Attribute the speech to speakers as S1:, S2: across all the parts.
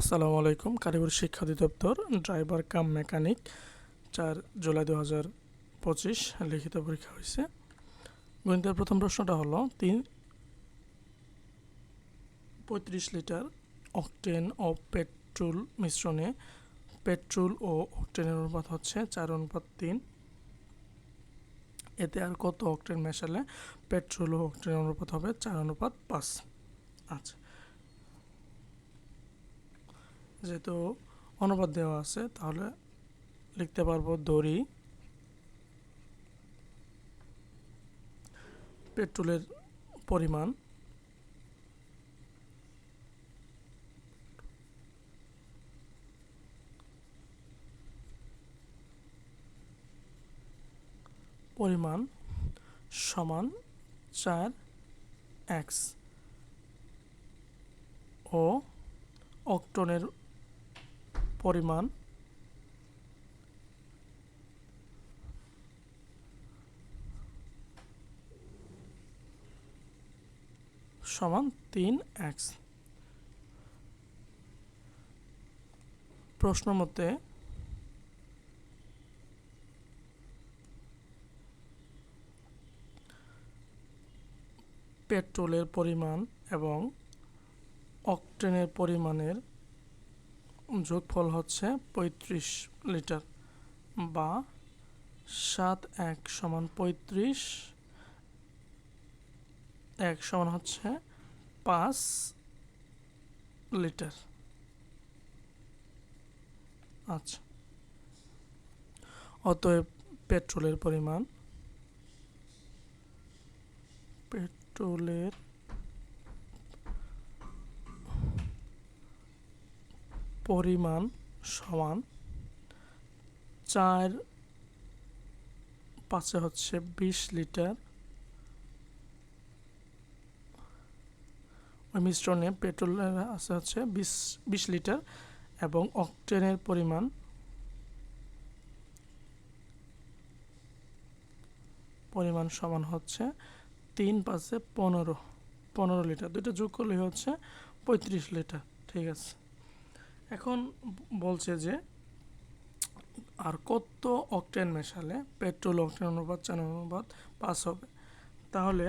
S1: আসসালামু আলাইকুম কারিগর শিক্ষা অধিদপ্তর ড্রাইভার কাম মেকানিক চার জুলাই দু হাজার পঁচিশ লিখিত পরীক্ষা হয়েছে গণিতের প্রথম প্রশ্নটা হলো তিন পঁয়ত্রিশ লিটার অকটেন ও পেট্রোল মিশ্রণে পেট্রোল ও অকটেনের অনুপাত হচ্ছে চার অনুপাত তিন এতে আর কত অকটেন মেশালে পেট্রোল ও অকটেনের অনুপাত হবে চার অনুপাত পাঁচ আচ্ছা যেহেতু অনুবাদ দেওয়া আছে তাহলে লিখতে পারবো দড়ি পেট্রোলের পরিমাণ পরিমাণ সমান চার এক্স ও অক্টনের পরিমাণ সমান তিন এক্স প্রশ্ন মতে পেট্রোলের পরিমাণ এবং অক্টেনের পরিমাণের যোগফল হচ্ছে পঁয়ত্রিশ লিটার বা সাত এক সমান পঁয়ত্রিশ এক সমান হচ্ছে পাঁচ লিটার আচ্ছা অতএব পেট্রোলের পরিমাণ পেট্রোলের পরিমাণ সমান চার পাঁচে হচ্ছে বিশ লিটার ওই মিশ্রণে পেট্রোলের আছে হচ্ছে বিশ বিশ লিটার এবং অক্টেনের পরিমাণ পরিমাণ সমান হচ্ছে তিন পাঁচে পনেরো পনেরো লিটার দুইটা যোগ করলে হচ্ছে পঁয়ত্রিশ লিটার ঠিক আছে এখন বলছে যে আর কত অক্টেন মেশালে পেট্রোল অক্টেন অনুপাত চান অনুপাত পাস হবে তাহলে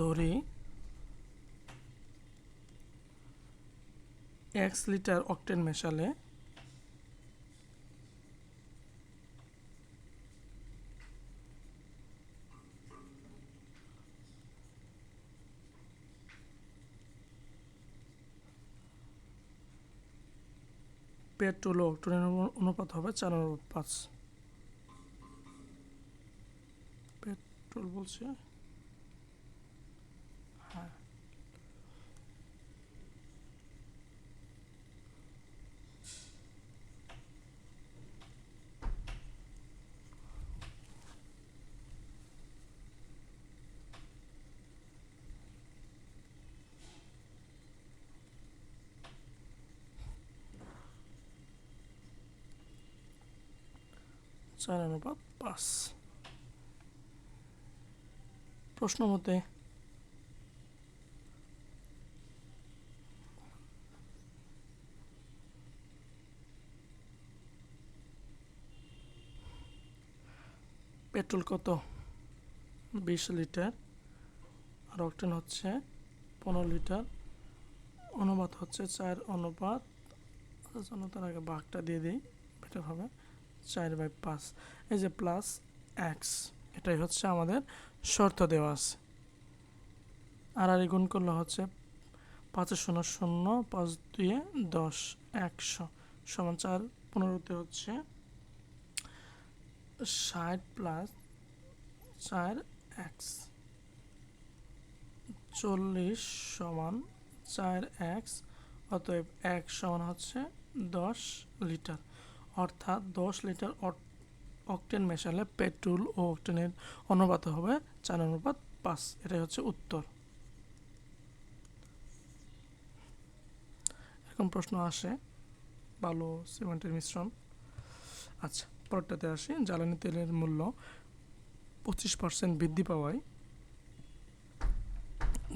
S1: ধরি এক্স লিটার অক্টেন মেশালে পেয়ার টু লোক টুনের অনুপাত হবে চার অনুপাত পাঁচ পেট্রোল বলছে হ্যাঁ চার অনুপাত পাঁচ প্রশ্ন মতে পেট্রোল কত বিশ লিটার আর অক্টেন হচ্ছে পনেরো লিটার অনুপাত হচ্ছে চার অনুপাত আচ্ছা, তার আগে বাঘটা দিয়ে দিই বেটার হবে চার বাই পাঁচ এই যে প্লাস এক্স এটাই হচ্ছে আমাদের শর্ত দেওয়া আছে আর আর গুণ করলে হচ্ছে পাঁচে শূন্য শূন্য পাঁচ দুয়ে দশ একশো সমান চার পনেরোতে হচ্ছে ষাট প্লাস চার এক্স চল্লিশ সমান চার এক্স অতএব এক সমান হচ্ছে দশ লিটার অর্থাৎ দশ লিটার অক্টেন মেশালে পেট্রোল ও অকটেনের অনুপাত হবে চার অনুপাত পাঁচ এটাই হচ্ছে উত্তর এরকম প্রশ্ন আসে বালু সিমেন্টের মিশ্রণ আচ্ছা পরটাতে আসি জ্বালানি তেলের মূল্য পঁচিশ পার্সেন্ট বৃদ্ধি পাওয়ায়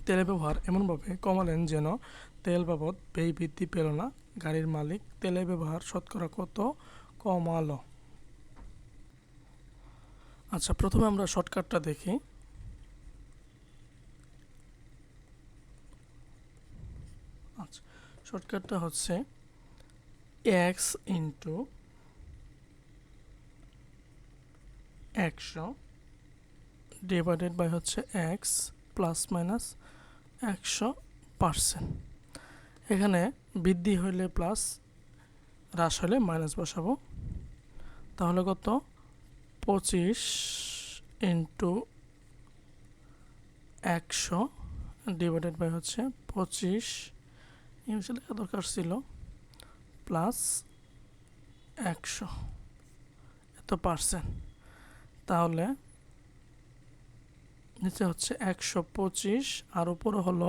S1: তেলের ব্যবহার এমনভাবে কমালেন যেন তেল বাবদ ব্যয় বৃদ্ধি পেল না গাড়ির মালিক তেলের ব্যবহার শতকরা কত কমালো আচ্ছা প্রথমে আমরা শর্টকাটটা দেখি আচ্ছা শর্টকাটটা হচ্ছে এক্স ইন্টু একশো ডিভাইডেড বাই হচ্ছে এক্স প্লাস মাইনাস একশো পার্সেন্ট এখানে বৃদ্ধি হলে প্লাস হ্রাস হলে মাইনাস বসাবো তাহলে কত পঁচিশ ইন্টু একশো ডিভাইডেড বাই হচ্ছে পঁচিশ ইংলিশে লেখা দরকার ছিল প্লাস একশো এত পার্সেন্ট তাহলে নিচে হচ্ছে একশো পঁচিশ আর উপরে হলো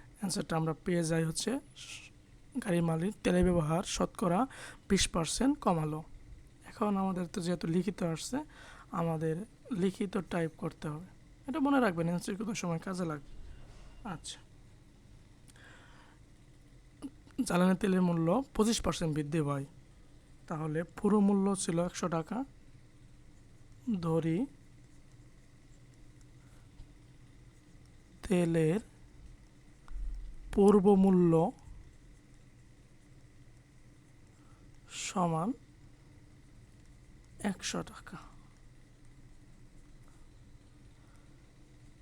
S1: অ্যান্সারটা আমরা পেয়ে যাই হচ্ছে গাড়ির মালিক তেলের ব্যবহার শতকরা বিশ পার্সেন্ট কমালো এখন আমাদের তো যেহেতু লিখিত আসছে আমাদের লিখিত টাইপ করতে হবে এটা মনে রাখবেন অ্যান্সার কত সময় কাজে লাগবে আচ্ছা জ্বালানি তেলের মূল্য পঁচিশ পার্সেন্ট বৃদ্ধি পায় তাহলে পুরো মূল্য ছিল একশো টাকা ধরি তেলের পূর্বমূল্য সমান একশো টাকা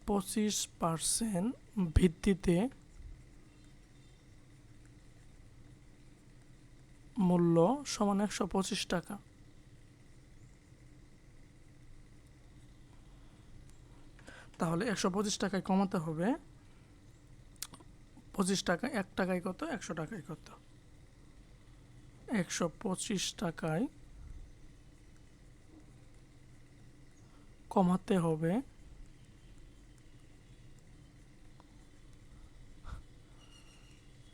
S1: পঁচিশ পার্সেন্ট ভিত্তিতে মূল্য সমান একশো পঁচিশ টাকা তাহলে একশো পঁচিশ টাকায় কমাতে হবে পঁচিশ টাকা এক টাকায় কত একশো টাকায় কত একশো পঁচিশ টাকায় কমাতে হবে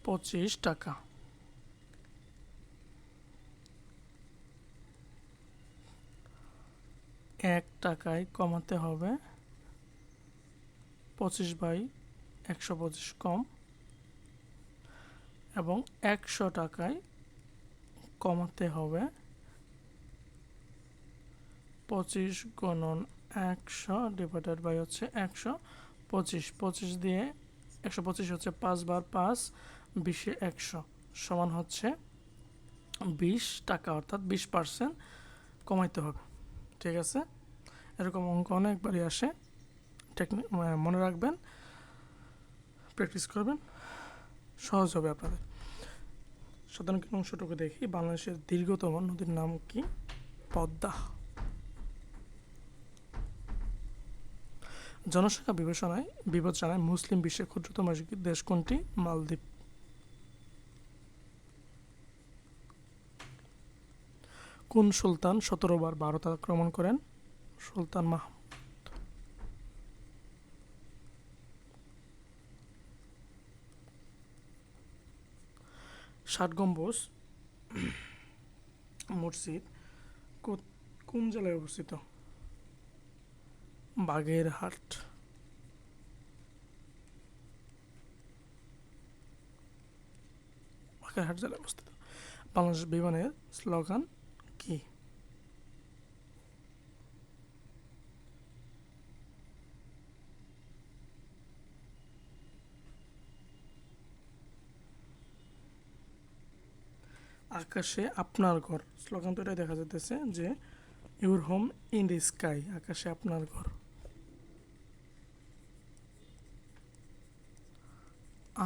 S1: পঁচিশ টাকা এক টাকায় কমাতে হবে পঁচিশ বাই একশো পঁচিশ কম এবং একশো টাকায় কমাতে হবে পঁচিশ গণন একশো ডিভাইডেড বাই হচ্ছে একশো পঁচিশ পঁচিশ দিয়ে একশো পঁচিশ হচ্ছে পাঁচ বার পাঁচ বিশে একশো সমান হচ্ছে বিশ টাকা অর্থাৎ বিশ পার্সেন্ট কমাইতে হবে ঠিক আছে এরকম অঙ্ক অনেকবারই আসে টেকনিক মনে রাখবেন প্র্যাকটিস করবেন সহজ হবে আপনাদের সাধারণ অংশটুকু দেখি বাংলাদেশের দীর্ঘতম নদীর নাম কি পদ্মা জনসংখ্যা বিবেচনায় বিবেচনায় মুসলিম বিশ্বের ক্ষুদ্রতম দেশ কোনটি মালদ্বীপ কোন সুলতান সতেরো বার ভারত আক্রমণ করেন সুলতান মাহমুদ ষাট গম্বুজ মসজিদ কোন জেলায় অবস্থিত বাগেরহাট হাট জেলায় অবস্থিত বাংলাদেশ বিমানের স্লোগান কী আকাশে আপনার ঘর স্লোগান তো এটাই দেখা যেতেছে যে your home in the sky আকাশে আপনার ঘর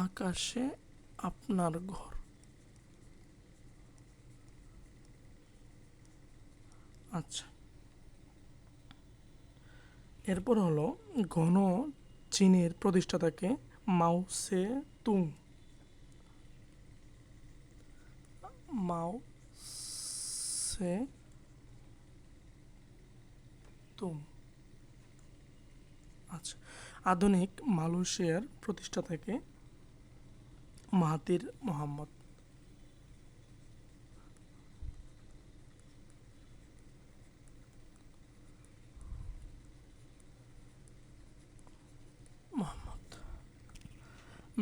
S1: আকাশে আপনার ঘর আচ্ছা এরপর হলো ঘন চীনের প্রতিষ্ঠাতাকে মাউসে তুং মাও সে তুম আচ্ছা আধুনিক মালয়েশিয়ার প্রতিষ্ঠা থেকে Mahathir Mohammad Mohammad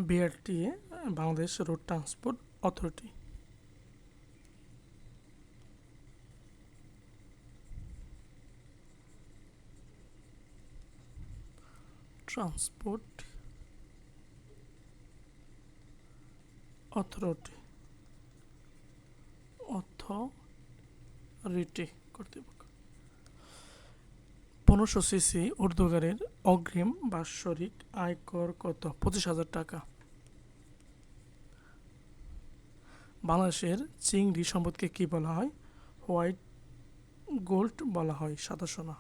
S1: BRTA Bangladesh road transport authority transport authority authority কর্তৃপক্ষ পনেরোশো সিসি উর্দুগারের অগ্রিম বাৎসরিক আয়কর কত পঁচিশ হাজার টাকা বাংলাদেশের চিংড়ি সম্পদকে কি বলা হয় হোয়াইট গোল্ড বলা হয় সাদা সোনা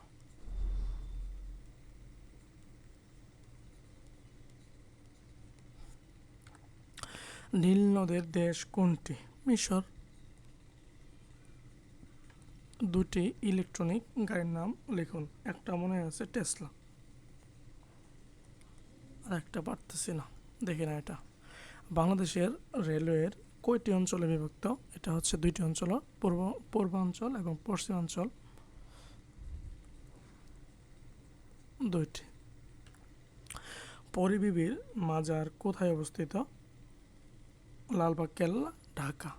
S1: নীল নদের দেশ কোনটি মিশর দুটি ইলেকট্রনিক গাড়ির নাম লিখুন একটা মনে আছে টেসলা আর একটা পারতেছি না দেখি না এটা বাংলাদেশের রেলওয়ের কয়টি অঞ্চলে বিভক্ত এটা হচ্ছে দুইটি অঞ্চল পূর্ব পূর্বাঞ্চল এবং পশ্চিমাঞ্চল দুইটি পরিবিবির মাজার কোথায় অবস্থিত লালবাগ কেল্লা ঢাকা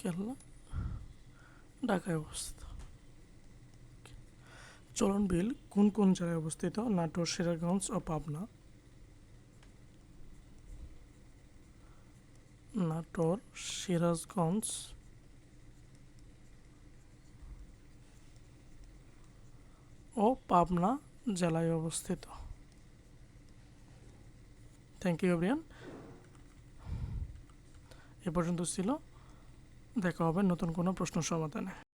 S1: কেল্লা ঢাকায় অবস্থিত চলন বিল কোন কোন জেলায় অবস্থিত নাটোর সিরাজগঞ্জ ও পাবনা নাটোর সিরাজগঞ্জ ও পাবনা জেলায় অবস্থিত থ্যাংক ইউ এভরিয়ান এ পর্যন্ত ছিল দেখা হবে নতুন কোনো প্রশ্ন সমাধানে